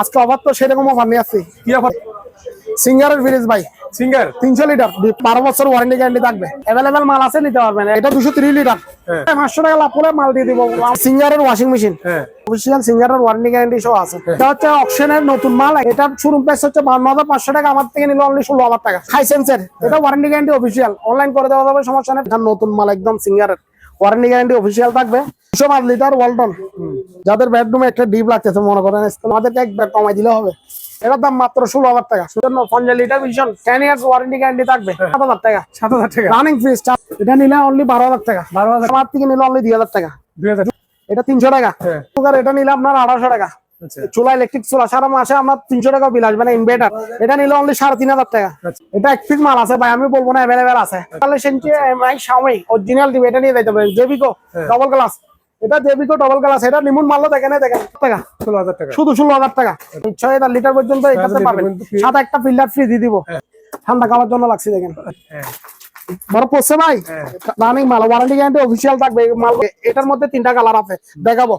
আজকে অফার তো সেরকম অফার নিয়ে আসছি কি অফার? সিঙ্গারের ফ্রিজ ভাই। সিঙ্গার? তিনশো লিটার। বারো বছর ওয়ারেন্টি গ্যারান্টি থাকবে। অ্যাভেলেবেল মাল আছে নিতে পারবেন। এটা দুশো তিরিশ লিটার। হ্যাঁ। পাঁচশো টাকা লাভ করে মাল দিয়ে দিব। সিঙ্গারের ওয়াশিং মেশিন হ্যাঁ। অফিসিয়াল সিঙ্গারের ওয়ারেন্টি গ্যারান্টি সহ আছে। এটা হচ্ছে অকশনের নতুন মাল। এটা শোরুম প্রাইস হচ্ছে বান্ন হাজার পাঁচশো টাকা। আমার থেকে নিল অনলি ষোলো হাজার টাকা। হাইসেন্সের এটা ওয়ারেন্টি গ্যারান্টি অফিসিয়াল অনলাইন করে দেওয়া যাবে সমস্যা নেই। এটা নতুন মাল একদম সিঙ্গারের। ওয়ারেন্টি গ্যারান্টি অফিসিয়াল থাকবে। দুশো পাঁচ লিটার ওয়ালটন যাদের বেডরুমে একটা ডিপ লাগতেছে মনে করেন আমাদেরকে একবার কমাই দিলে হবে। এটার দাম মাত্র ষোলো হাজার টাকা। সুতরাং পঞ্চাশ লিটার ভীষণ টেন ইয়ার্স ওয়ারেন্টি গ্যারান্টি থাকবে। সাত হাজার টাকা। সাত হাজার টাকা। রানিং ফ্রিজ এটা নিলে অনলি বারো হাজার টাকা। বারো হাজার আমার থেকে নিলে অনলি দুই হাজার টাকা। দুই হাজার এটা তিনশো টাকা। হ্যাঁ। সুগার এটা নিলে আপনার আঠারোশো টাকা। আচ্ছা। চুলা ইলেকট্রিক চুলা সারা মাসে আপনার তিনশো টাকা বিল আসবে না ইনভার্টার এটা নিলে অনলি সাড়ে তিন হাজার টাকা। আচ্ছা। এটা এক পিস মাল আছে ভাই আমি বলব না অ্যাভেলেবেল আছে। তাহলে সেন্টি এমআই সামই অরিজিনাল দিবে এটা নিয়ে যাইতে পারেন। জেবিকো হ্যাঁ। ডবল গ্লাস এটা জেবিকো ডবল গ্লাস এটা নিমুন মারলো দেখেন দেখেন টাকা ষোলো হাজার টাকা। শুধু ষোলো হাজার টাকা। ছয় হাজার লিটার পর্যন্ত এটাতে পাবেন। সাথে একটা ফিল্টার ফ্রি দিয়ে দিব। ঠান্ডা খাওয়ার জন্য লাগছে দেখেন। হ্যাঁ। বড় পড়ছে ভাই? রানিং মাল ওয়ারেন্টি গ্যারান্টি অফিসিয়াল থাকবে মাল। এটার মধ্যে তিনটা কালার আছে দেখাবো।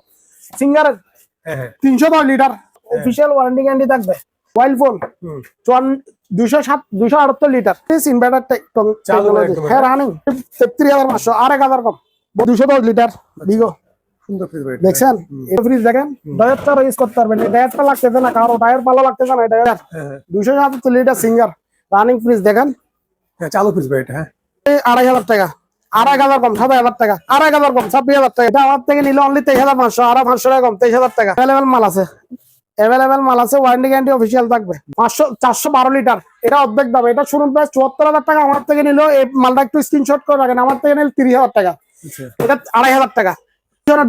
হ্যাঁ হ্যাঁ। তিনশো দশ লিটার অফিসিয়াল ওয়ারেন্টি গ্যারান্টি থাকবে। মোবাইল ফোন হুম। চুয়ান দুশো সাত দুশো আটাত্তর লিটার ইনভার্টার একদম, হ্যাঁ রানিং তেত্রিশ হাজার পাঁচশো আর এক হাজার কম। দুশো দশ লিটার বিগো সুন্দর ফ্রিজ ভাই। দেখছেন? ফ্রিজ দেখেন? ডায়ারটা ইউজ করতে পারবেন। ডায়ারটা লাগতেছে না কারও টায়ার ভালো লাগতেছে না ডায়ার হ্যাঁ হ্যাঁ। দুশো সাতাত্তর লিটার সিঙ্গার রানিং ফ্রিজ দেখেন। হ্যাঁ চালু ফ্রিজ ভাই এটা হ্যাঁ। আড়াই হাজার টাকা আড়াই হাজার কম সাত হাজার টাকা আড়াই হাজার কম ছাব্বিশ হাজার টাকা। এটা আমার থেকে নিলে অনলি তেইশ হাজার পাঁচশো আরও পাঁচশো টাকা কম তেইশ হাজার টাকা। অ্যাভেলেবেল মাল আছে। অ্যাভেলেবেল মাল আছে ওয়ারেন্টি গ্যারান্টি অফিসিয়াল থাকবে। পাঁচশো চারশো বারো লিটার এটা অর্ধেক দাম এটা শুনুন প্রায় চুয়াত্তর হাজার টাকা আমার থেকে এই মালটা একটু স্ক্রিনশট করে রাখেন। আমার থেকে নিলে তিরিশ হাজার টাকা। আচ্ছা। এটা আড়াই হাজার টাকা।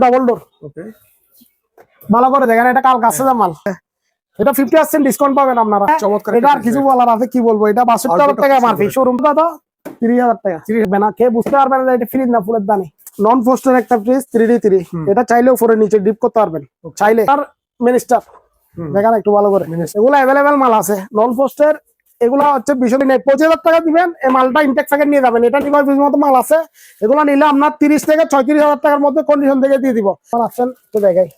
ডবল ডোর ওকে ভালো করে দেখেন এটা কাল কাছে মাল। এটা ফিফটি পার্সেন্ট ডিসকাউন্ট পাবেন আপনারা। চমৎকার এটা আর কিছু বলার আছে কি বলব? এটা বাষট্টি হাজার টাকা মারফি শোরুম দাদা তিরিশ হাজার টাকা। তিরিশ না কে বুঝতে পারবে না যে এটা ফ্রিজ না ফুলের দানি। নন পোস্টের একটা ফ্রিজ থ্রি ডি থ্রি এটা চাইলেও ফোরের নিচে ডিপ করতে পারবেন। চাইলে। আর মিনিস্টার দেখেন একটু ভালো করে। এগুলো অ্যাভেলেবেল মাল আছে। নন পোস্টের এগুলো হচ্ছে বিষয় নেই পঁচিশ হাজার টাকা দিবেন এই মালটা ইনটেক প্যাকেট নিয়ে যাবেন। এটা নিবার পিস মতো মাল আছে। এগুলো নিলে আপনার তিরিশ থেকে ছয়ত্রিশ হাজার টাকার মধ্যে কন্ডিশন থেকে দিয়ে দিব। আসছেন তো দেখাই।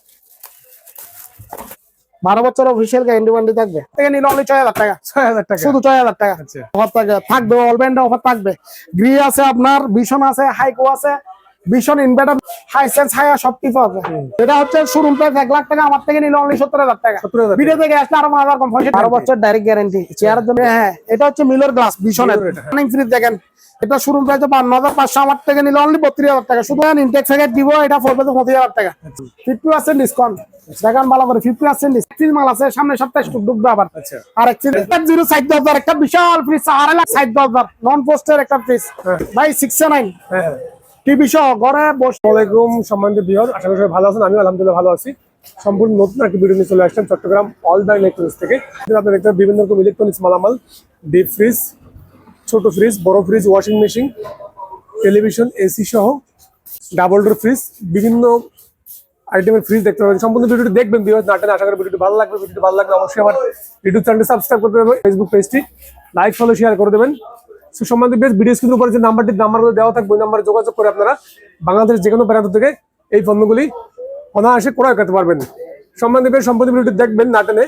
বারো বছর অফিসিয়াল গ্যারেন্টি ওয়ারেন্টি থাকবে। থেকে নিলে অনলি ছয় হাজার টাকা। ছয় হাজার টাকা। শুধু ছয় হাজার টাকা। আচ্ছা। অফার থাকবে থাকবে অলব্যান্ড অফার থাকবে। গ্রি আছে আপনার ভীষণ আছে হাইকো আছে। ভীষণ ইনভার্টার হাই সেন্স হাইয়া সবকিছু আছে। এটা হচ্ছে শোরুম প্রাইস এক লাখ টাকা আমার থেকে নিলে অনলি সত্তর হাজার টাকা। 70,000 ভিডিও থেকে আসলে আরও হাজার কম পয়সা বারো বছর ডাইরেক্ট গ্যারান্টি চেয়ারের জন্য হ্যাঁ এটা হচ্ছে মিলর গ্লাস মিলর এটা, হ্যাঁ। ফ্রিজ দেখেন এটা শোরুম প্রাইস বান্ন হাজার পাঁচশো আমার থেকে নিলে অনলি বত্রিশ হাজার টাকা। শুধু ইনটেক প্যাকেট দিব এটা পড়বে তো পঁচিশ হাজার টাকা। ফিফটি পার্সেন্ট ডিসকাউন্ট দেখেন ভালো করে ফিফটি পার্সেন্ট ডিসকাউন্ট মাল আছে সামনে সপ্তাহে স্টক ঢুকবে আবার। আচ্ছা। আর এক জিরো সাইড দশ হাজার একটা বিশাল ফ্রিজ লাখ সাইড দশ হাজার নন পোস্টের একটা ফ্রিজ হ্যাঁ। ভাই সিক্স নাইন হ্যাঁ হ্যাঁ। টিভি সহ ঘরে বসে। সম্মানিত বিহর আশা করি সবাই ভালো আছেন আমি আলহামদুলিল্লাহ ভালো আছি। সম্পূর্ণ নতুন একটি ভিডিও নিয়ে চলে আসছেন চট্টগ্রাম অল দা ইলেকট্রনিক্স থেকে। আপনি দেখতে বিভিন্ন রকম ইলেকট্রনিক্স মালামাল ডিপ ফ্রিজ ছোট ফ্রিজ বড় fridge washing machine television AC সহ ডাবল ডোর ফ্রিজ বিভিন্ন আইটেমের ফ্রিজ দেখতে পাবেন। সম্পূর্ণ ভিডিওটি দেখবেন বিহর নাটেন আশা করি ভিডিওটি ভালো লাগবে। ভিডিওটি ভালো লাগবে অবশ্যই আমার ইউটিউব চ্যানেলটি সাবস্ক্রাইব করতে দেবেন ফেসবুক পেজটি লাইক ফলো শেয়ার করে দেবেন। সো সম্বন্ধে বেশ ভিডিও স্ক্রিনের উপরে যে নাম্বারটি নাম্বারগুলো দেওয়া থাকবে ওই নাম্বারে যোগাযোগ করে আপনারা বাংলাদেশের যে কোনো প্রান্ত থেকে এই পণ্যগুলি অনায়াসে ক্রয় করতে পারবেন। সম্বন্ধে বেশ সম্পূর্ণ ভিডিওটি দেখবেন না টেনে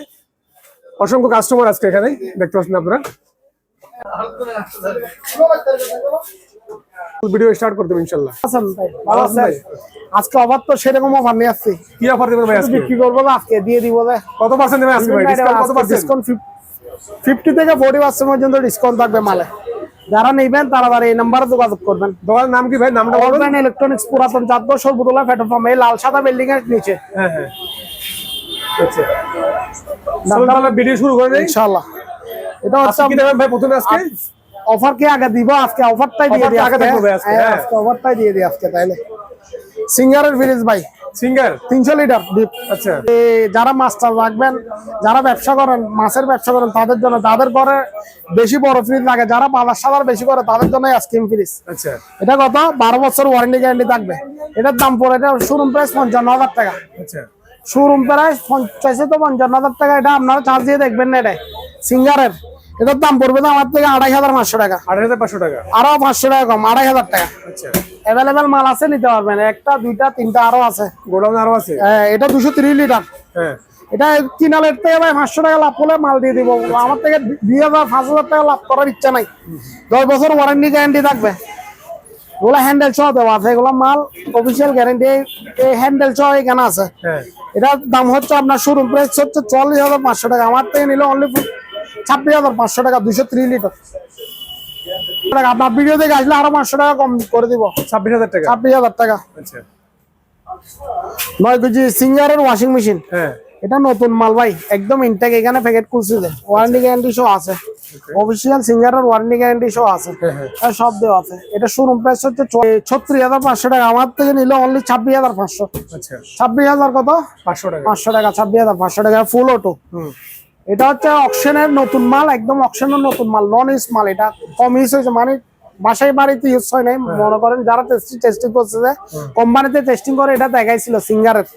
অসংখ্য কাস্টমার আজকে এখানে দেখতে পাচ্ছেন আপনারা। ভিডিও স্টার্ট করতে হবে ইনশাল্লাহ আছেন ভাই ভালো আজকে অফার তো সেরকম অফার নিয়ে আসছি কি অফার দেবেন ভাই আজকে? বিক্রি করব না আজকে দিয়ে দিব যে কত পার্সেন্ট দেবেন আজকে ভাই? ডিসকাউন্ট কত পার্সেন্ট ডিসকাউন্ট ফিফটি থেকে ফোর্টি পার্সেন্ট পর্যন্ত ডিসকাউন্ট থাকবে মালে। যারা নেবেন তারা তারা এই নাম্বারে যোগাযোগ করবেন। দোকানের নাম কি ভাই? নামটা বলবেন ইলেকট্রনিক্স পুরাতন চাঁদব সর্বতলা পেট্রোল পাম্প এই লাল সাদা বিল্ডিং এর নিচে। হ্যাঁ হ্যাঁ। আচ্ছা। ভিডিও শুরু করে দেই। ইনশাআল্লাহ। এটা হচ্ছে কি দেবেন ভাই প্রথমে আজকে? অফার কি আগে দিব? আজকে অফারটাই দিয়ে দিই আজকে, হ্যাঁ, হ্যাঁ। আজকে অফারটাই দিয়ে দিই আজকে তাইলে। সিঙ্গারের ফ্রিজ ভাই। সিঙ্গার তিনশো লিটার ডিপ আচ্ছা। যারা মাছটা রাখবেন যারা ব্যবসা করেন মাছের ব্যবসা করেন তাদের জন্য তাদের ঘরে বেশি বড় ফ্রিজ লাগে। যারা বাজার সাদার বেশি করে তাদের জন্য স্কিম ফ্রিজ আচ্ছা। এটা কত? বারো বছর ওয়ারেন্টি গ্যারান্টি থাকবে। এটার দাম পড়ে এটা শোরুম প্রাইস পঞ্চান্ন হাজার টাকা। আচ্ছা। শোরুম প্রাইস পঞ্চাশে তো পঞ্চান্ন হাজার টাকা। এটা আপনারা চার্জ দিয়ে দেখবেন না এটাই সিঙ্গারের এটার দাম পড়বে তো আমার থেকে আড়াই হাজার পাঁচশো টাকা। আট হাজার পাঁচশো টাকা? আরও পাঁচশো টাকা কম আড়াই হাজার টাকা। আচ্ছা। অ্যাভেলেবেল মাল আছে নিতে পারবেন। একটা দুইটা তিনটা আরও আছে। গোডাউন আরও আছে? হ্যাঁ, এটা দুশো তিরিশ লিটার। হ্যাঁ। এটা কিনালের থেকে ভাই পাঁচশো টাকা লাভ করলে মাল দিয়ে দিব। আমার থেকে দুই হাজার পাঁচ হাজার টাকা লাভ করার ইচ্ছা নাই। দশ বছর ওয়ারেন্টি গ্যারান্টি থাকবে। ওগুলো হ্যান্ডেল সহ দেওয়া আছে। এগুলো মাল অফিসিয়াল গ্যারেন্টি এই হ্যান্ডেল সহ এখানে আছে। হ্যাঁ। এটার দাম হচ্ছে আপনার শোরুম প্রাইস হচ্ছে চল্লিশ হাজার পাঁচশো টাকা। আমার থেকে নিলে অনলি ছাব্বিশ হাজার পাঁচশো টাকা দুশো ত্রিশ লিটার। আপনার ভিডিও থেকে আসলে আরও পাঁচশো টাকা কম করে দিব। ছাব্বিশ হাজার টাকা? ছাব্বিশ হাজার টাকা। আচ্ছা। নয় কেজি সিঙ্গারের ওয়াশিং মেশিন হ্যাঁ। এটা নতুন মাল ভাই একদম ইনটেক এখানে প্যাকেট খুলছে যে। ওয়ারেন্টি গ্যারান্টি শো আছে। অফিসিয়াল সিঙ্গারের ওয়ারেন্টি গ্যারান্টি শো আছে। হ্যাঁ হ্যাঁ। সব দেওয়া আছে। এটা শোরুম প্রাইস হচ্ছে ছত্রিশ হাজার পাঁচশো টাকা। আমার থেকে নিলে অনলি ছাব্বিশ হাজার পাঁচশো। আচ্ছা। ছাব্বিশ হাজার কত? পাঁচশো টাকা। পাঁচশো টাকা ছাব্বিশ হাজার পাঁচশো টাকা ফুল অটো হুম। এটা হচ্ছে অকশনের নতুন মাল একদম অকশনের নতুন মাল নন ইউজ মাল এটা। কম ইউজ হয়েছে মানে বাসায় বাড়িতে ইউজ হয় নাই। মনে করেন যারা টেস্টিং টেস্টিং করছে যে কোম্পানিতে টেস্টিং করে এটা দেখাইছিল সিঙ্গারের।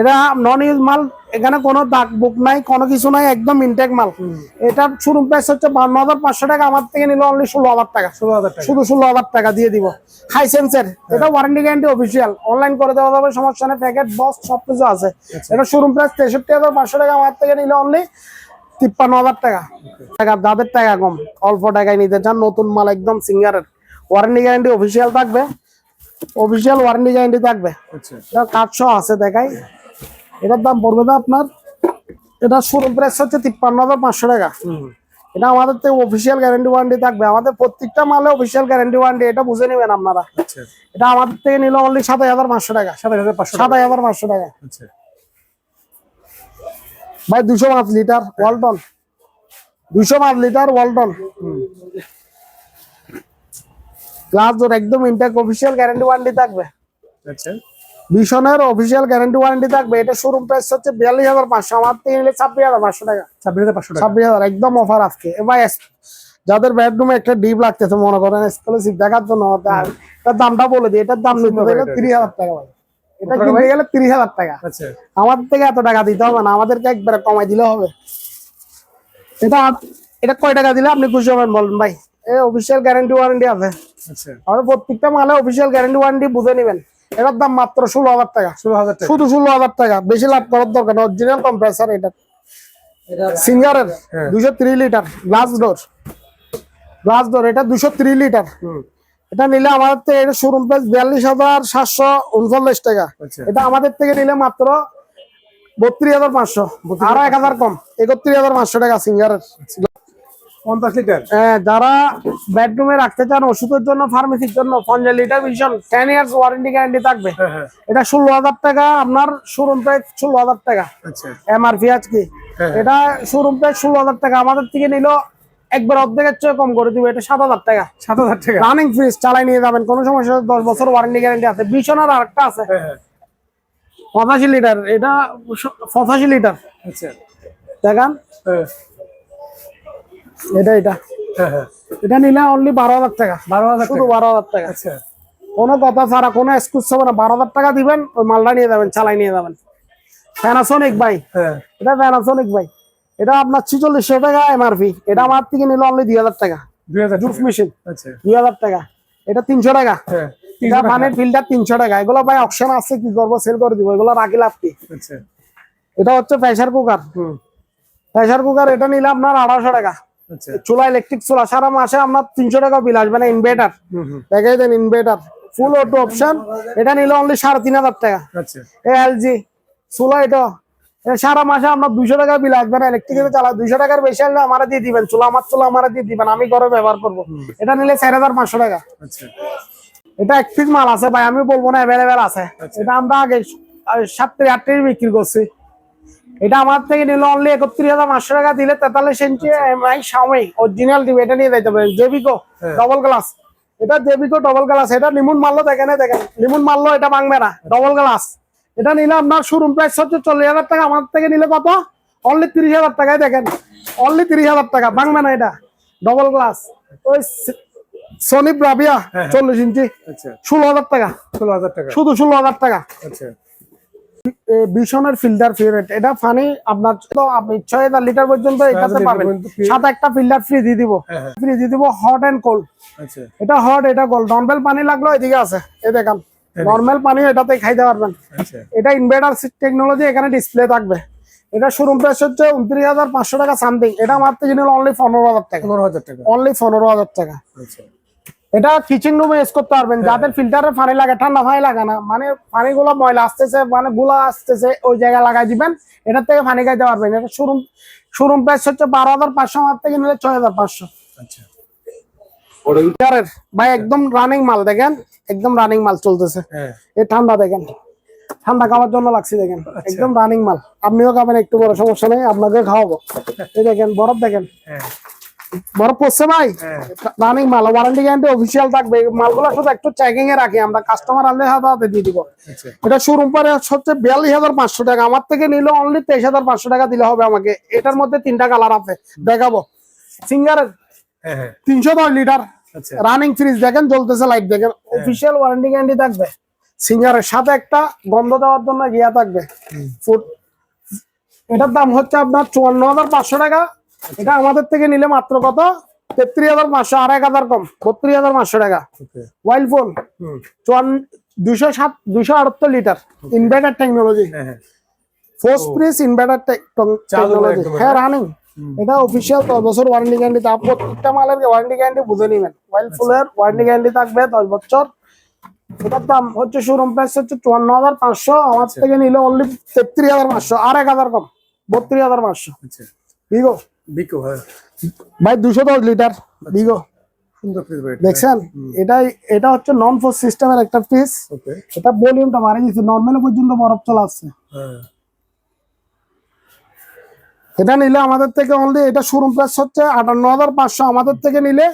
এটা নন ইউজ মাল এখানে কোনো দাগ বুক নাই কোনো কিছু নাই একদম ইনটেক মাল। এটা শুরু প্রাইস হচ্ছে বান্ন হাজার পাঁচশো টাকা আমার থেকে নিল অনলি ষোলো হাজার টাকা। ষোলো হাজার টাকা। শুধু ষোলো হাজার টাকা দিয়ে দিব। হাই হাইসেন্সের এটা ওয়ারেন্টি গ্যারান্টি অফিসিয়াল অনলাইন করে দেওয়া যাবে সমস্যা নেই প্যাকেট বক্স সব কিছু আছে এটা শোরুম প্রাইস তেষট্টি হাজার পাঁচশো টাকা আমার থেকে নিলে অনলি তিপ্পান্ন হাজার টাকা। টাকা যাদের টাকা কম। অল্প টাকায় নিতে চান নতুন মাল একদম সিঙ্গারের। ওয়ারেন্টি গ্যারান্টি অফিসিয়াল থাকবে। অফিসিয়াল ওয়ারেন্টি গ্যারান্টি থাকবে। আচ্ছা। কাঠশো আছে দেখাই। এটার দাম পড়বে না আপনার। এটা শোরুম প্রাইস হচ্ছে তিপ্পান্ন হাজার পাঁচশো টাকা। হুম। এটা আমাদের তো অফিসিয়াল গ্যারান্টি ওয়ারেন্টি থাকবে। আমাদের প্রত্যেকটা মালে অফিসিয়াল গ্যারান্টি ওয়ারেন্টি এটা বুঝে নেবেন আপনারা। আচ্ছা। এটা আমাদের থেকে নিলে অনলি সাতাশ হাজার পাঁচশো টাকা। সাতাশ হাজার পাঁচশো টাকা। সাতাশ হাজার পাঁচশো টাকা। আচ্ছা। ভাই দুশো পাঁচ লিটার ওয়ালটন দুশো পাঁচ লিটার ওয়ালটন গ্লাস একদম ইনটেক অফিসিয়াল গ্যারান্টি ওয়ারেন্টি থাকবে। আচ্ছা। ভীষণের অফিসিয়াল গ্যারান্টি ওয়ারেন্টি থাকবে। এটা শোরুম প্রাইস হচ্ছে বিয়াল্লিশ হাজার পাঁচশো আমার থেকে নিলে ছাব্বিশ হাজার পাঁচশো টাকা। ছাব্বিশ হাজার পাঁচশো ছাব্বিশ হাজার একদম অফার আজকে। এবার যাদের বেডরুমে একটা ডিপ লাগতেছে মনে করেন এক্সক্লুসিভ দেখার জন্য দামটা বলে দিই এটার দাম নিতে গেলে? তিরিশ হাজার টাকা ভাই। এটা কিনতে গেলে তিরিশ হাজার টাকা। আচ্ছা। আমাদের থেকে এত টাকা দিতে হবে না আমাদেরকে একবারে কমাই দিলে হবে। এটা এটা কয় টাকা দিলে আপনি খুশি হবেন বলেন ভাই? এই অফিসিয়াল গ্যারান্টি ওয়ারেন্টি আছে। আচ্ছা। আমাদের প্রত্যেকটা মালে অফিসিয়াল গ্যারান্টি ওয়ারেন্টি বুঝে নেবেন। এটার দাম মাত্র ষোলো হাজার টাকা। ষোলো হাজার টাকা। শুধু ষোলো হাজার টাকা। বেশি লাভ করার দরকার না। অরিজিনাল কম্প্রেসার এটা। সিঙ্গারের হ্যাঁ। দুশো litre. Glass door glass door এটা দুশো লিটার। হুম। এটা নিলে আমাদের থেকে এটা শোরুম প্রাইস বিয়াল্লিশ হাজার সাতশো উনচল্লিশ টাকা। আচ্ছা। এটা আমাদের থেকে নিলে মাত্র বত্রিশ হাজার পাঁচশো। আরও এক হাজার কম। একত্রিশ হাজার পাঁচশো টাকা সিঙ্গারের। পঞ্চাশ লিটার হ্যাঁ, যারা বেডরুমে রাখতে চান ওষুধের জন্য ফার্মেসির জন্য পঞ্চাশ লিটার ভীষণ টেন ইয়ার্স ওয়ারেন্টি গ্যারান্টি থাকবে। হ্যাঁ হ্যাঁ। এটা ষোলো হাজার টাকা আপনার শোরুম প্রাইস ষোলো হাজার টাকা। আচ্ছা। এমআরপি আজকে। হ্যাঁ। এটা শোরুম প্রাইস ষোলো হাজার টাকা। আমাদের থেকে নিল একবার অর্ধেকের চেয়ে কম করে দিব এটা সাত হাজার টাকা। সাত হাজার টাকা। রানিং ফ্রিজ চালাই নিয়ে যাবেন কোনো সমস্যা দশ বছর ওয়ারেন্টি গ্যারেন্টি আছে। বিছনার আর একটা আছে। হ্যাঁ হ্যাঁ। পঁচাশি লিটার এটা পঁচাশি লিটার। আচ্ছা। দেখান। হ্যাঁ। এটা এটা। এটা নিলে অনলি বারো হাজার টাকা। বারো হাজার শুধু বারো হাজার টাকা। আচ্ছা। কোনো কথা ছাড়া কোনো এক্সকিউজ হবে না বারো হাজার টাকা দিবেন ওই মালটা নিয়ে যাবেন চালাই নিয়ে যাবেন। প্যানাসোনিক ভাই। হ্যাঁ। এটা প্যানাসোনিক ভাই। এটা আপনার ছিচল্লিশশো টাকা এমআরপি এটা আমার থেকে নিলে অনলি দুই হাজার টাকা। দুই হাজার জুস মেশিন আচ্ছা। দুই হাজার টাকা। এটা তিনশো টাকা। হ্যাঁ এটা পানির ফিল্টার তিনশো টাকা। এগুলো ভাই অপশন আছে কি করব সেল করে দিব। এগুলো রাখি লাভ কি? আচ্ছা। এটা হচ্ছে প্রেসার কুকার হুম। প্রেসার কুকার এটা নিলে আপনার আড়াইশো টাকা। আচ্ছা। চুলা ইলেকট্রিক চুলা সারা মাসে আপনার তিনশো টাকা বিল আসবে না ইনভার্টার হুম হুম। দেখাই দেন ইনভার্টার ফুল অটো অপশন এটা নিলে অনলি সাড়ে তিন হাজার টাকা। এলজি চুলা এটা সারা মাসে আপনার দুইশো টাকা বিল আসবে না ইলেকট্রিক চালা দুইশো টাকার বেশি আসলে আমার দিয়ে দিবেন চুলা আমার চুলা আমার দিয়ে দিবেন আমি ঘরে ব্যবহার করব। এটা নিলে চার হাজার পাঁচশো টাকা। আচ্ছা। এটা এক পিস মাল আছে ভাই আমি বলব না অ্যাভেলেবেল আছে। এটা আমরা আগে সাতটি আটটি বিক্রি করছি। এটা আমার থেকে নিলে অনলি একত্রিশ হাজার পাঁচশো টাকা দিলে তেতাল্লিশ ইঞ্চি এমআই সাময়িক অরিজিনাল টিভি এটা নিয়ে যাইতে পারেন জেবিকো। ডবল গ্লাস এটা জেবিকো ডবল গ্লাস এটা লিমুন মারলো দেখেন দেখেন। লিমুন মারলো এটা ভাঙবে না ডবল গ্লাস এটা নিলে আপনার শোরুম প্রাইস হচ্ছে চল্লিশ হাজার টাকা আমার থেকে নিলে কত? অনলি তিরিশ হাজার টাকায় দেখেন। অনলি তিরিশ হাজার টাকা ভাঙবে না এটা। ডবল গ্লাস ওই সনি ব্রাভিয়া হ্যাঁ। চল্লিশ ইঞ্চি। আচ্ছা। ষোলো হাজার টাকা। ষোলো হাজার টাকা। শুধু ষোলো হাজার টাকা। আচ্ছা। বিশনের ফিল্টার ফেভারিট এটা ফানি আপনার আপনি ছয় হাজার লিটার পর্যন্ত এটাতে পাবেন। সাথে একটা ফিল্টার ফ্রি দিয়ে দিব। হ্যাঁ হ্যাঁ। ফ্রি দিয়ে দিব হট এন্ড কোল্ড এটা হট এটা কোল্ড নর্মাল পানি লাগল এদিকে আছে। এই দেখেন। নর্মাল পানি এটাতে খাইতে পারবেন। আচ্ছা। এটা ইনভার্টার টেকনোলজি এখানে ডিসপ্লে থাকবে। এটা শোরুম প্রাইস হচ্ছে উনত্রিশ হাজার পাঁচশো টাকা সামথিং এটা আমার থেকে নিল অনলি পনেরো হাজার টাকা। পনেরো হাজার টাকা। অনলি পনেরো হাজার টাকা। আচ্ছা। এটা কিচেন রুমে ইউজ করতে পারবেন। যাদের ফিল্টারে পানি লাগে ঠান্ডা পানি লাগে না মানে পানিগুলো ময়লা আসতেছে মানে গুলা আসতেছে ওই জায়গায় লাগাই দিবেন। এটার থেকে পানি খাইতে পারবেন। এটা শোরুম শোরুম প্রাইস হচ্ছে বারো হাজার পাঁচশো আমার থেকে নিলে ছয় হাজার পাঁচশো। আচ্ছা। ভাই একদম রানিং মাল দেখেন। একদম রানিং মাল চলতেছে। হ্যাঁ। এই ঠান্ডা দেখেন। ঠান্ডা খাওয়ার জন্য লাগছে দেখেন। একদম রানিং মাল। আপনিও খাবেন একটু বড় সমস্যা নেই আপনাকে খাওয়াবো। এই দেখেন বরফ দেখেন। হ্যাঁ। বরফ পড়ছে ভাই? হ্যাঁ। রানিং মাল ওয়ারেন্টি গ্যারান্টি অফিসিয়াল থাকবে। মালগুলো শুধু একটু চেকিং এ রাখি আমরা কাস্টমার আনলে হাতে হাতে দিয়ে দিব। আচ্ছা। এটা শোরুম পরে হচ্ছে বিয়াল্লিশ হাজার পাঁচশো টাকা। আমার থেকে নিলে অনলি তেইশ হাজার পাঁচশো টাকা দিলে হবে আমাকে। এটার মধ্যে তিনটা কালার আছে। দেখাবো। সিঙ্গারের হ্যাঁ হ্যাঁ। তিনশো দশ লিটার আচ্ছা রানিং ফ্রিজ দেখেন জ্বলতেছে লাইট দেখেন। অফিসিয়াল ওয়ারেন্টি গ্যারান্টি থাকবে। সিঙ্গারের সাথে একটা গন্ধ দেওয়ার জন্য গিয়া থাকবে। এটার দাম হচ্ছে আপনার চুয়ান্ন হাজার পাঁচশো টাকা। এটা আমাদের থেকে নিলে মাত্র কত? তেত্রিশ হাজার পাঁচশো আর এক হাজার কম। বত্রিশ হাজার পাঁচশো টাকা। ওকে। ওয়াইল্ড ফোন চুয়ান্ন দুশো সাত দুশো আটাত্তর লিটার ইনভার্টার টেকনোলজি হ্যাঁ হ্যাঁ। ফোর্স প্রিস ইনভার্টার টেকনোলজি হ্যাঁ রানিং এটা অফিসিয়াল দশ বছর ওয়ারেন্টি গ্যারান্টি তা প্রত্যেকটা মালের ওয়ারেন্টি গ্যারান্টি বুঝে নিবেন। ওয়াইল্ড ফুলের ওয়ারেন্টি গ্যারান্টি থাকবে দশ বছর। এটার দাম হচ্ছে শোরুম প্রাইস হচ্ছে চুয়ান্ন হাজার পাঁচশো। আমার থেকে নিলে অনলি তেত্রিশ হাজার পাঁচশো। আর এক হাজার কম। বত্রিশ হাজার পাঁচশো। আচ্ছা। বিগো বিকো হ্যাঁ। ভাই দুশো দশ লিটার বিগো ফ্রিজ ভাই দেখছেন? এটাই এটা হচ্ছে নন ফোর্স সিস্টেমের একটা পিস এটা ভলিউমটা বাড়ে দিচ্ছে নর্মাল পর্যন্ত বরফ চলে আসছে। হ্যাঁ। এটা নিলে আমাদের থেকে অনলি এটা শোরুম প্রাইস হচ্ছে আটান্ন হাজার পাঁচশো আমাদের থেকে নিলে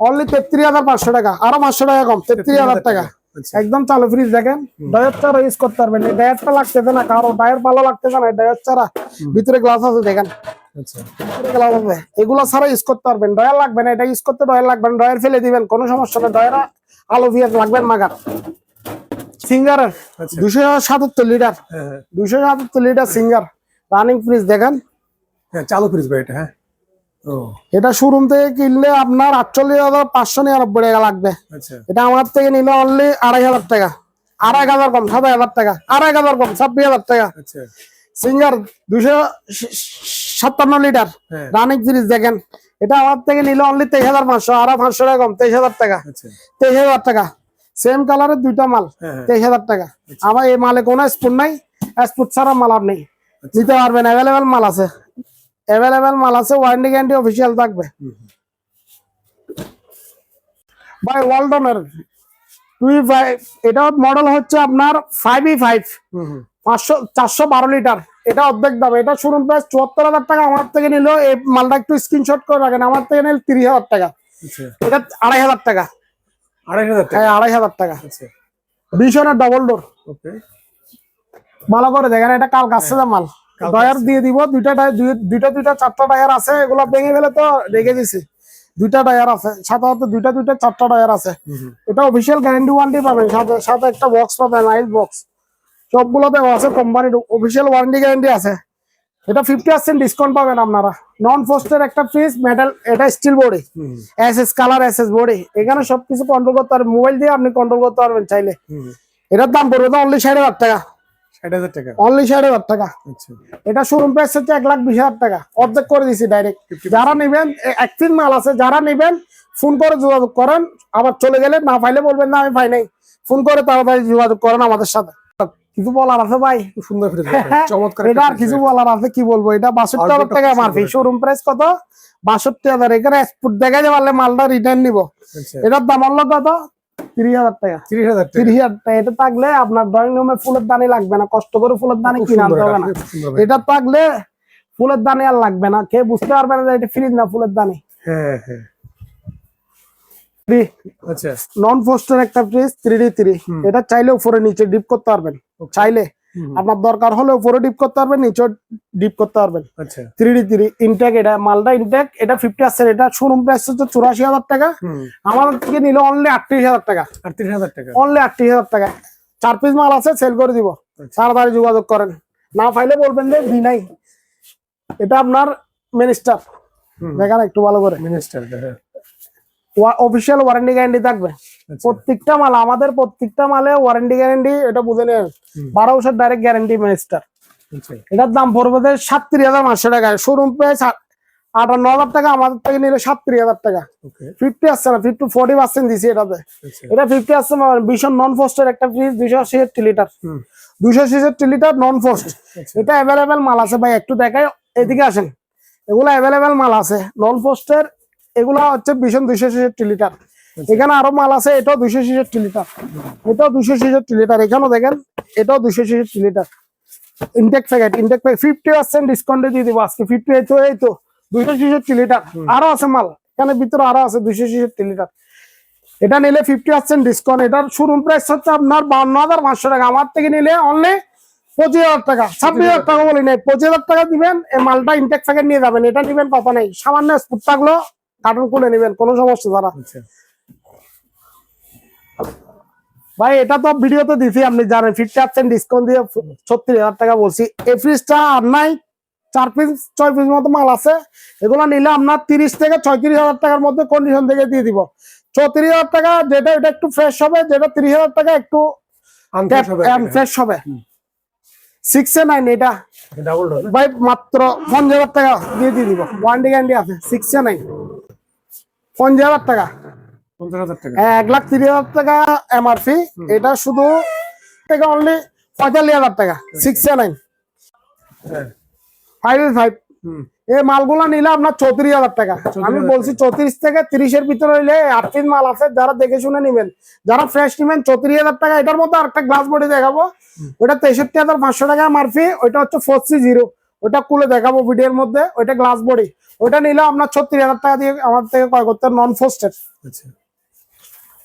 অনলি তেত্রিশ হাজার পাঁচশো টাকা আরও পাঁচশো টাকা কম তেত্রিশ হাজার টাকা। একদম চালু ফ্রিজ দেখেন ডায়ার ছাড়া ইউজ করতে পারবেন এই ডায়ারটা লাগতেছে না কারও ডায়ার ভালো লাগতেছে না ডায়ার ছাড়া ভিতরে গ্লাস আছে দেখেন। আচ্ছা। এগুলো ছাড়া ইউজ করতে পারবেন ডয়ার লাগবে না এটা ইউজ করতে ডয়ার লাগবে না ডয়ার ফেলে দিবেন কোনো সমস্যা নেই ডয়ার আলো ফিয়ার লাগবেন মাগার। সিঙ্গারের আচ্ছা। দুশো সাতাত্তর লিটার হ্যাঁ হ্যাঁ। দুশো সাতাত্তর লিটার সিঙ্গার রানিং ফ্রিজ দেখেন। হ্যাঁ চালু ফ্রিজ ভাই এটা হ্যাঁ। ও। এটা শোরুম থেকে কিনলে আপনার আটচল্লিশ হাজার পাঁচশো নিরানব্বই টাকা লাগবে। আচ্ছা। এটা আমার থেকে নিলে অনলি আড়াই হাজার টাকা। আড়াই হাজার কম সাত হাজার টাকা। আড়াই হাজার কম ছাব্বিশ হাজার টাকা। আচ্ছা। সিঙ্গার দুশো সাতান্ন লিটার। হ্যাঁ। রানিং ফ্রিজ দেখেন। এটা আমার থেকে নিলে অনলি তেইশ হাজার পাঁচশো আরও পাঁচশো টাকা কম তেইশ হাজার টাকা। আচ্ছা। তেইশ হাজার টাকা। সেম কালারের দুইটা মাল হ্যাঁ হ্যাঁ। তেইশ হাজার টাকা। আমার এই মালে কোনো স্পুন নাই স্পুন ছাড়া মাল আর নেই। নিতে পারবেন অ্যাভেলেবেল মাল আছে। অ্যাভেলেবেল মাল আছে ওয়ারেন্টি গ্যারান্টি অফিসিয়াল থাকবে। ভাই ওয়ালটনের টুই ফাইভ এটা মডেল হচ্ছে আপনার ফাইভ ই ফাইভ পাঁচশো চারশো বারো লিটার এটা অর্ধেক দাম। এটা শুরুন প্রাইস চুয়াত্তর হাজার টাকা। আমার থেকে নিল এই মালটা একটু স্ক্রিনশট করে রাখেন। আমার থেকে নিল তিরিশ হাজার টাকা। আচ্ছা। এটা আড়াই হাজার টাকা। আড়াই হাজার টাকা? হ্যাঁ আড়াই হাজার টাকা। ভীষণের ডবল ডোর ওকে ভালো করে দেখেন এটা কাল গাছে মাল। ডয়ার দিয়ে দিব দুইটা টায়ার দুই- দুইটা দুইটা চারটা টায়ার আছে এগুলো ভেঙে ফেলে তো রেখে দিছি দুইটা টায়ার আছে সাধারণত দুইটা দুইটা চারটা টায়ার আছে। এটা অফিসিয়াল গ্যারান্টি ওয়ারেন্টি পাবেন। সাথে সাথে একটা বক্স পাবেন আইস বক্স সবগুলো দেওয়া আছে কোম্পানির অফিসিয়াল ওয়ারেন্টি গ্যারান্টি আছে। এটা ফিফটি পার্সেন্ট ডিসকাউন্ট পাবেন আপনারা। নন ফোস্টের একটা ফ্রিজ মেটাল এটা steel body S S colour S S body এখানে সবকিছু কন্ট্রোল করতে পারবেন মোবাইল দিয়ে আপনি কন্ট্রোল করতে পারবেন চাইলে। এটার দাম পড়বে তো অনলি ষাট হাজার টাকা। টাকা। অনলি ষাট হাজার টাকা। আচ্ছা। এটা শোরুম প্রাইস হচ্ছে এক লাখ বিশ হাজার টাকা। অর্ধেক করে দিছি ডাইরেক্ট যারা নেবেন একদিন মাল আছে যারা নেবেন ফোন করে যোগাযোগ করেন আবার চলে গেলে না পাইলে বলবেন না আমি পাই নাই। ফোন করে তাড়াতাড়ি যোগাযোগ করেন আমাদের সাথে। কিছু বলার আছে ভাই? খুব সুন্দর চমৎকার এটা আর কিছু বলার আছে কি বলব? এটা বাষট্টি হাজার টাকা মারফি শোরুম প্রাইস কত? বাষট্টি হাজার। এখানে এক্সপোর্ট পারলে মালটা রিটার্ন নিব। আচ্ছা। এটার দাম হলো কত? তিরিশ হাজার টাকা। তিরিশ হাজার তিরিশ হাজার টাকা। এটা থাকলে আপনার ড্রয়িং রুমে ফুলের দানি লাগবে না। কষ্ট করে ফুলের দানি কিনে আনতে হবে না। এটা, খুব সুন্দর ভাই। এটা থাকলে ফুলের দানি আর লাগবে না। কে বুঝতে পারবে না এটা ফ্রিজ না ফুলের দানি হ্যাঁ হ্যাঁ। আচ্ছা। নন ফোস্টের একটা ফ্রিজ থ্রি ডি থ্রি এটা চাইলে উপরে নিচে ডিপ করতে পারবেন। চাইলে। আপনার দরকার হলে উপরে ডিপ করতে পারবেন নিচে ডিপ করতে পারবেন। আচ্ছা। থ্রি ডি থ্রি ইনটেক এটা মালদা ইনটেক এটা ফিফটি আসছে এটা শোরুম প্রাইস হচ্ছে চুরাশি হাজার টাকা। হুম। আমাদের থেকে নিল অনলি আটত্রিশ হাজার টাকা। আটত্রিশ হাজার টাকা। অনলি আটত্রিশ হাজার টাকা। চার পিস মাল আছে সেল করে দিব। আচ্ছা। তাড়াতাড়ি যোগাযোগ করেন। না পাইলে বলবেন যে দি নাই। এটা আপনার মিনিস্টার দেখেন একটু ভালো করে। মিনিস্টার অফিসিয়াল ওয়ারেন্টি গ্যারান্টি থাকবে। প্রত্যেকটা মাল আমাদের প্রত্যেকটা মালে ওয়ারেন্টি গ্যারান্টি এটা বুঝে নেন বারো বছর ডাইরেক্ট গ্যারান্টি মিনিস্টার আচ্ছা। এটার দাম পড়বে সাতত্রিশ হাজার পাঁচশো টাকা। শোরুম প্রাইস আটান্ন হাজার টাকা আমাদের থেকে নিলে সাতত্রিশ হাজার টাকা। ফিফটি আসছে না ফিফটি ফোর্টি পার্সেন্ট দিছি এটাতে। আচ্ছা। এটা ফিফটি আসছে ভীষণ নন ফোস্টের একটা ফ্রিজ দুইশো ছেষট্টি লিটার হুম। দুইশো ছেষট্টি লিটার নন ফোস্ট আচ্ছা। এটা অ্যাভেলেবেল মাল আছে ভাই একটু দেখাই এদিকে আসেন। এগুলো অ্যাভেলেবেল মাল আছে নন পোস্টের এগুলো হচ্ছে ভীষণ দুইশো ছেষট্টি লিটার এখানে আরও মাল আছে এটাও দুইশো ছেষট্টি লিটার। এটাও দুইশো ছেষট্টি লিটার। এখানেও দেখেন এটাও দুইশো ছেষট্টি litre. Intact packet intact packet fifty percent ডিসকাউন্টে দিয়ে দিব আজকে। ফিফটি এই তো এই তো দুইশো ছেষট্টি লিটার। আরও আছে মাল। এখানে ভিতরে আরও আছে দুইশো ছেষট্টি লিটার। এটা নিলে ফিফটি পার্সেন্ট ডিসকাউন্ট এটার শোরুম প্রাইস হচ্ছে আপনার বান্ন হাজার পাঁচশো টাকা। আমার থেকে নিলে অনলি পঁচিশ হাজার টাকা। ছাব্বিশ হাজার টাকা বলি নাই। পঁচিশ হাজার টাকা দিবেন এই মালটা ইনটেক প্যাকেট নিয়ে যাবেন। এটা নিবেন কথা নেই। সামান্য স্পুট থাকল কার্টুন খুলে নিবেন। কোনো সমস্যা ছাড়া আচ্ছা। ভাই এটা তো ভিডিওতে দিছি আপনি জানেন ফিফটি পার্সেন্ট ডিসকাউন্ট দিয়ে ছত্রিশ হাজার টাকা বলছি। এই ফ্রিজটা আর নাই চার পিস ছয় পিস মতো মাল আছে। এগুলো নিলে আপনার তিরিশ থেকে ছয়ত্রিশ হাজার টাকার মধ্যে কন্ডিশন থেকে দিয়ে দিব। চৌত্রিশ হাজার টাকা যেটা এটা একটু ফ্রেশ হবে যেটা তিরিশ হাজার টাকা একটু ফ্রেশ হবে সিক্স এ নাইন এটা। ভাই মাত্র পঞ্চাশ হাজার টাকা দিয়ে দিয়ে দিব। ওয়ারেন্টি গ্যারান্টি আছে সিক্স এ নাইন পঞ্চাশ হাজার টাকা। এক লাখ তিরিশ হাজার টাকা এমআরপি এটা শুধু থেকে অনলি পঁয়তাল্লিশ হাজার টাকা সিক্স নাইন হ্যাঁ। ফাইভ ফাইভ এই মালগুলো নিলে আপনার চৌত্রিশ হাজার টাকা। আমি বলছি চৌত্রিশ থেকে তিরিশের ভিতরে হইলে আট পিস মাল আছে যারা দেখে শুনে নিবেন। যারা ফ্রেশ নিবেন চৌত্রিশ হাজার টাকা। এটার মধ্যে আরেকটা গ্লাস বডি দেখাবো। ওটা তেষট্টি হাজার পাঁচশো টাকা মারফি ওইটা হচ্ছে ফোর সি জিরো ওটা খুলে দেখাবো ভিডিওর মধ্যে। ওইটা গ্লাস বডি ওইটা নিলে আপনার ছত্রিশ হাজার টাকা দিয়ে আমার থেকে ক্রয় করতে নন ফোস্টেড আচ্ছা।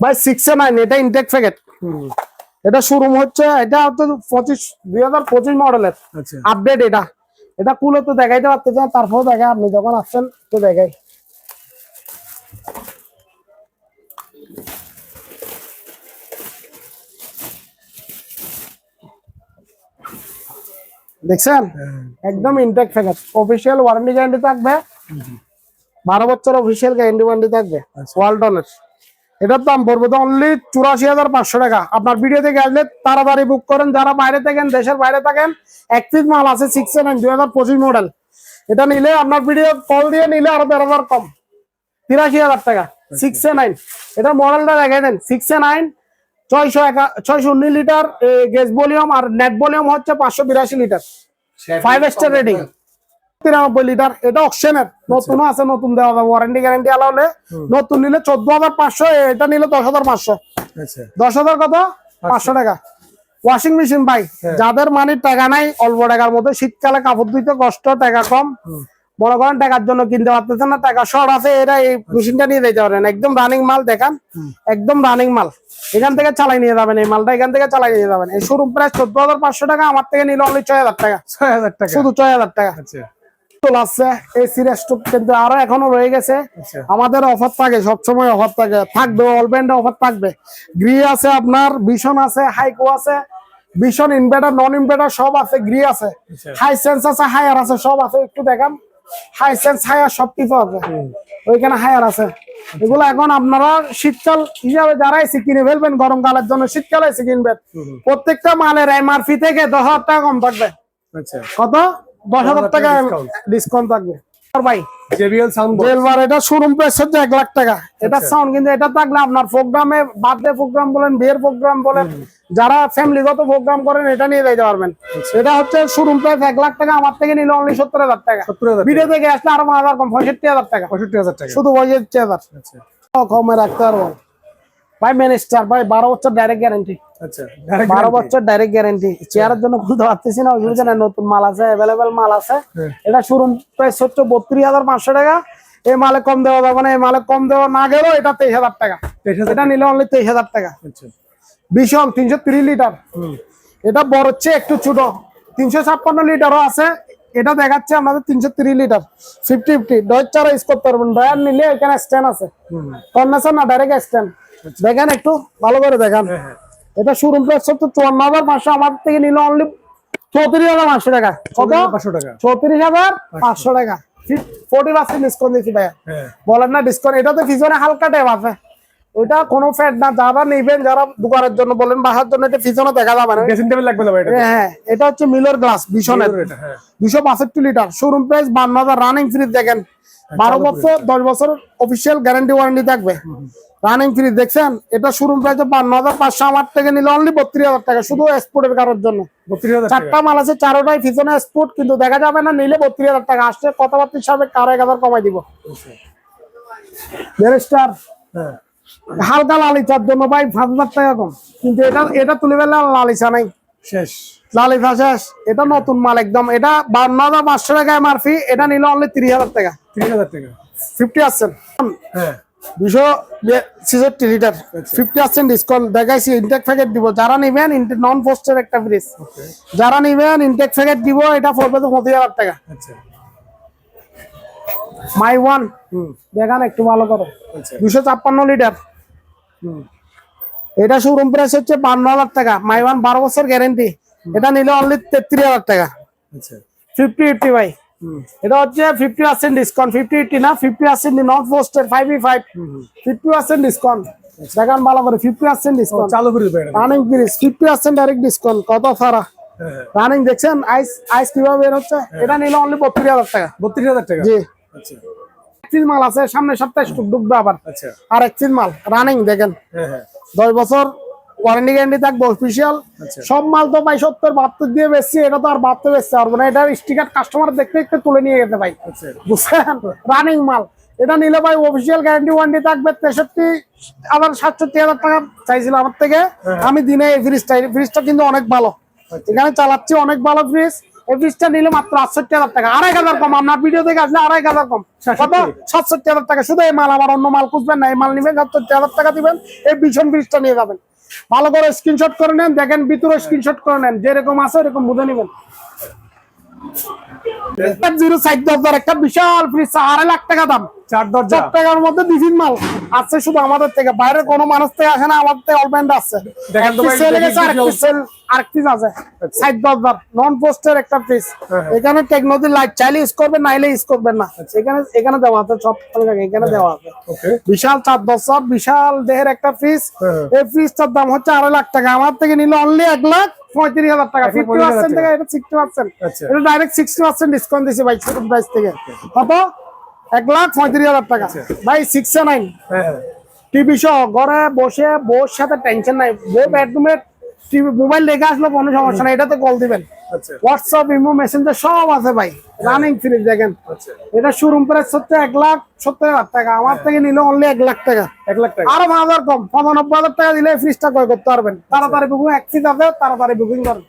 ভাই সিক্স এ নাইন এটা ইনটেক প্যাকেট এটা শোরুম হচ্ছে এটা হচ্ছে পঁচিশ দুই হাজার পঁচিশ মডেলের আচ্ছা। আপডেট এটা। এটা কুলে তো দেখাইতে পারতেছেন তারপর দেখা আপনি যখন আসছেন তো দেখাই। দেখছেন? হ্যাঁ। একদম intact packet official warranty guarantee থাকবে। বারো বছর অফিসিয়াল গ্যারান্টি ওয়ারেন্টি থাকবে। আচ্ছা। ওয়ালটনের এটার দাম পড়বে তো অনলি চুরাশি হাজার পাঁচশো টাকা। আপনার ভিডিও থেকে আসলে তাড়াতাড়ি বুক করেন। যারা বাইরে থাকেন দেশের বাইরে থাকেন এক পিস মাল আছে সিক্স নাইন দুই হাজার পঁচিশ মডেল এটা নিলে আপনার ভিডিও কল দিয়ে নিলে আরও দেড় হাজার কম। তিরাশি হাজার টাকা সিক্স নাইন এটা মডেলটা দেখাই দেন। সিক্স নাইন ছয়শো একা ছয়শো উনিশ লিটার গ্যাস ভলিউম আর নেট ভলিউম হচ্ছে পাঁচশো বিরাশি লিটার ফাইভ স্টার রেটিং তিরানব্বই লিটার। এটা অকশনের নতুন আছে নতুন দেওয়া যাবে। ওয়ারেন্টি গ্যারান্টি আলা হলে নতুন নিলে চোদ্দ হাজার পাঁচশো এটা নিলে দশ হাজার পাঁচশো। আচ্ছা। দশ হাজার কত? পাঁচশো টাকা। ওয়াশিং মেশিন ভাই হ্যাঁ। যাদের মানির টাকা নাই অল্প টাকার মধ্যে শীতকালে কাপড় ধুইতে কষ্ট টাকা কম। মনে করেন টাকার জন্য কিনতে পারতেছেন না টাকা শর্ট আছে এরা এই মেশিনটা নিয়ে যেতে পারেন। একদম রানিং মাল দেখান। একদম রানিং মাল। এখান থেকে চালাই নিয়ে যাবেন এই মালটা এখান থেকে চালাই নিয়ে যাবেন। এই শোরুম প্রাইস চোদ্দ হাজার পাঁচশো টাকা আমার থেকে নিলে অনলি ছয় হাজার টাকা। ছয় হাজার টাকা। শুধু ছয় হাজার টাকা। চলে আসছে কিন্তু আরও এখনও রয়ে গেছে। আমাদের অফার থাকে সবসময় অফার থাকে। থাকবে অল ব্যান্ডে অফার থাকবে। গ্রি আছে আপনার ভীষণ আছে হাইকো আছে ভীষণ ইনভার্টার নন ইনভার্টার সব আছে গ্রি আছে। হাই সেন্স আছে হায়ার আছে সব আছে একটু দেখান হাই সেন্স হায়ার সব কিছু আছে। ওইখানে হায়ার আছে। এগুলো এখন আপনারা শীতকাল হিসাবে যারা এসে কিনে ফেলবেন গরমকালের জন্য শীতকালে এসে কিনবেন। প্রত্যেকটা মালের এমআরপি থেকে দশ হাজার টাকা কম থাকবে। আচ্ছা। কত? দশ হাজার টাকা ডিসকাউন্ট থাকবে। ভাই জেবিএল সাউন্ড জেলবার এটা শোরুম প্রাইস হচ্ছে এক লাখ টাকা। এটা আচ্ছা। সাউন্ড কিন্তু এটা থাকলে আপনার প্রোগ্রামে বার্থডে প্রোগ্রাম বলেন বিয়ের প্রোগ্রাম বলেন যারা ফ্যামিলিগত প্রোগ্রাম করেন এটা নিয়ে যাইতে পারবেন। আচ্ছা। এটা হচ্ছে শোরুম প্রাইস এক লাখ টাকা আমার থেকে নিলে অনলি সত্তর হাজার টাকা। হাজার ভিডিও থেকে আসলে আরও হাজার কম পঁয়ষট্টি হাজার টাকা। পঁয়ষট্টি হাজার টাকা। শুধু পঁয়ষট্টি হাজার আচ্ছা। কমে রাখতে পারব। ভাই ভাই বারো বছর ডাইরেক্ট গ্যারান্টি আচ্ছা বারো বছর ডাইরেক্ট গ্যারান্টি চেয়ারের জন্য খুলতে পারতেছি না নাই নতুন মাল আছে অ্যাভেলেবেল মাল আছে। হ্যাঁ। এটা শোরুম প্রাইস হচ্ছে বত্রিশ হাজার পাঁচশো টাকা। এই মালে কম দেওয়া যাবে না এই মালে কম দেওয়া না গেলেও এটা তেইশ হাজার টাকা। এটা নিলে অনলি তেইশ হাজার টাকা। আচ্ছা। ভীষণ তিনশো তিরিশ লিটার। এটা বড় হচ্ছে একটু ছোট। তিনশো ছাপ্পান্ন লিটারও আছে। এটা দেখাচ্ছে আমাদের তিনশো তিরিশ লিটার। ফিফটি ফিফটি ডয়ের চারা ইউজ করতে পারবেন। ডয়ার নিলে এখানে স্ট্যান্ড আছে। হুম। না ডাইরেক্ট স্ট্যান্ড দেখেন একটু ভালো করে দেখান। হ্যাঁ হ্যাঁ। এটা শোরুম প্রাইস তো চুয়ান্ন হাজার পাঁচশো আমার থেকে নিল অনলি চৌত্রিশ হাজার পাঁচশো টাকা। কত? পাঁচশো টাকা। চৌত্রিশ হাজার পাঁচশো। টাকা। ফোর্টি পার্সেন্ট ডিসকাউন্ট দিচ্ছি ভাইয়া। হ্যাঁ। বলেন না ডিসকাউন্ট এটা তো পিছনে হালকা টাইপ আছে। ওইটা কোনো ফ্যাট না যারা নিবেন যারা দোকানের জন্য বলেন বাহার জন্য এটা পিছনে দেখা যাবে না। ড্রেসিং টেবিল লাগবে না ভাই এটা হ্যাঁ এটা হচ্ছে মিলর গ্লাস হ্যাঁ। দুশো বাষট্টি লিটার শোরুম প্রাইস বান্ন হাজার রানিং ফ্রিজ দেখেন। বারো বছর দশ বছর অফিসিয়াল গ্যারান্টি ওয়ারেন্টি থাকবে। রানিং ফ্রিজ দেখছেন? এটা শোরুম প্রাইস বান্ন হাজার পাঁচশো আমার থেকে নিলে অনলি বত্রিশ হাজার টাকা শুধু এক্সপোর্টের কারোর জন্য। বত্রিশ হাজার টাকা। চারটা মাল আছে চারোটাই পিছনে এক্সপোর্ট কিন্তু দেখা যাবে না নিলে বত্রিশ হাজার টাকা। আসছে কথাবার্তা হিসাবে কার এক হাজার কমাই দিব। হ্যাঁ। হালকা লালিচার জন্য ভাই পাঁচ হাজার টাকা কম। কিন্তু এটা এটা তুলে আর লালিচা নাই। শেষ। লালিচা শেষ। এটা নতুন মাল একদম। এটা বান্ন হাজার পাঁচশো টাকা এমআরপি এটা নিলে অনলি তিরিশ হাজার টাকা। তিরিশ হাজার টাকা। ফিফটি পার্সেন্ট হ্যাঁ। দুশো ছেষট্টি লিটার। ফিফটি পার্সেন্ট ডিসকাউন্ট দেখাইছি ইনটেক প্যাকেট দিব। যারা নিবেন নন পোস্টের একটা ফ্রিজ যারা নিবেন ইনটেক প্যাকেট দিব এটা পড়বে তো পঁচিশ হাজার টাকা। আচ্ছা। মাই ওয়ান দেখান একটু ভালো করো। আচ্ছা। দুশো ছাপ্পান্ন লিটার। এটা শোরুম প্রাইস হচ্ছে বান্ন হাজার টাকা। মাই ওয়ান বারো বছর গ্যারেন্টি এটা নিলে অনলি তেত্রিশ হাজার টাকা। আচ্ছা। ফিফটি ফিফটি ভাই। এটা হচ্ছে fifty percent discount fifty fifty না ফিফটি পার্সেন্ট নট পোস্টের five E five fifty percent discount দেখান ভালো করে ফিফটি পার্সেন্ট ডিসকাউন্ট চালু করে রানিং পিরিস ফিফটি পার্সেন্ট ডাইরেক্ট ডিসকাউন্ট কত সারা হ্যাঁ হ্যাঁ। রানিং দেখছেন? আইস আইস কীভাবে বের হচ্ছে? এটা নিলে অনলি বত্রিশ হাজার টাকা। বত্রিশ হাজার টাকা? জি। আচ্ছা। মাল আছে সামনে সপ্তাহে স্টক ঢুকবে আবার। আচ্ছা। আর মাল রানিং দেখেন। হ্যাঁ হ্যাঁ। দশ বছর ওয়ারেন্টি গ্যারান্টি থাকবে অফিসিয়াল আচ্ছা। সব মাল তো ভাই সত্তর বাহাত্তর দিয়ে বেশি এটা তো আর বাহাত্তর বেচতে পারব না। এটার স্টিকার কাস্টমার দেখতে দেখতে তুলে নিয়ে যেতে ভাই। আচ্ছা। বুঝছেন? রানিং মাল। এটা নিলে ভাই অফিসিয়াল গ্যারান্টি ওয়ারেন্টি থাকবে তেষট্টি আবার সাতষট্টি হাজার টাকা চাইছিল আমার থেকে। আমি দিনে এই ফ্রিজটা এই ফ্রিজটা কিন্তু অনেক ভালো। এখানে চালাচ্ছি অনেক ভালো ফ্রিজ এই ফ্রিজটা নিলে মাত্র আটষট্টি হাজার টাকা। আড়াই হাজার কম আপনার ভিডিও থেকে আসলে আড়াই হাজার কম। কত? সাতষট্টি হাজার টাকা। শুধু এই মাল আবার অন্য মাল খুঁজবেন না এই মাল নিবেন সাতষট্টি হাজার টাকা দিবেন এই ভীষণ ফ্রিজটা নিয়ে যাবেন। ভালো করে স্ক্রিনশট করে নেন দেখেন ভিতরে স্ক্রিনশট করে নেন যেরকম আছে এরকম বুঝে নেবেন। জিরো সাইড দরজার একটা বিশাল ফ্রিজ আড়াই লাখ টাকা দাম। চার দরজা। টাকার মধ্যে বিভিন্ন মাল। আছে শুধু আমাদের থেকে। বাইরে কোনো মানুষ থেকে আসে না আমাদের থেকে অল আছে। দেখেন তো দেখি গেছে, details। piece sale, আরেক আছে। সাইড দরজার নন পোস্টের একটা পিস হ্যাঁ, হ্যাঁ। এখানে টেকনোলজি লাইট চাইলে ইউজ করবেন নাইলে ইউজ করবেন না। এখানে এখানে দেওয়া আছে সব এখানে দেওয়া আছে। বিশাল চার দশর বিশাল দেহের একটা হ্যাঁ। এই ফ্রিজটার দাম হচ্ছে আড়াই লাখ টাকা। আমার থেকে নিলে অনলি এক লাখ পঁয়ত্রিশ হাজার টাকা। ফিফটি পার্সেন্ট থেকে এটা সিক্সটি পার্সেন্ট আচ্ছা। এটা ডাইরেক্ট সিক্সটি পার্সেন্ট ডিসকাউন্ট ভাই ছোট প্রাইস থেকে। কত এক লাখ পঁয়ত্রিশ হাজার টাকা। ভাই সিক্স নাইন হ্যাঁ হ্যাঁ। টিভি সহ ঘরে বসে বউর সাথে টেনশন নাই। বউ বেডরুমে টিভি মোবাইল লেগে আসলে কোনো সমস্যা নাই। এটাতে কল দিবেন। আচ্ছা। হোয়াটসঅ্যাপ ইমো মেসেঞ্জার সব আছে ভাই। রানিং ফ্রিজ দেখেন। আচ্ছা। এটা শোরুম প্রাইস হচ্ছে এক লাখ সত্তর হাজার টাকা। আমার থেকে নিলে অনলি এক লাখ টাকা। এক লাখ টাকা। আরও হাজার কম পঁচানব্বই হাজার টাকা দিলে ফ্রিজটা ক্রয় করতে পারবেন। তাড়াতাড়ি বুকিং এক সিট আছে তাড়াতাড়ি বুকিং করেন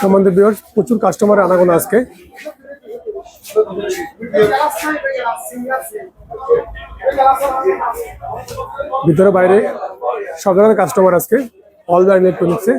সম্বন্ধে ভিউয়ার্স প্রচুর কাস্টমার আনাগোনা আজকে। ভিতরে বাইরে সব ধরনের কাস্টমার আজকে অল দ্য ইলেকট্রনিক্সে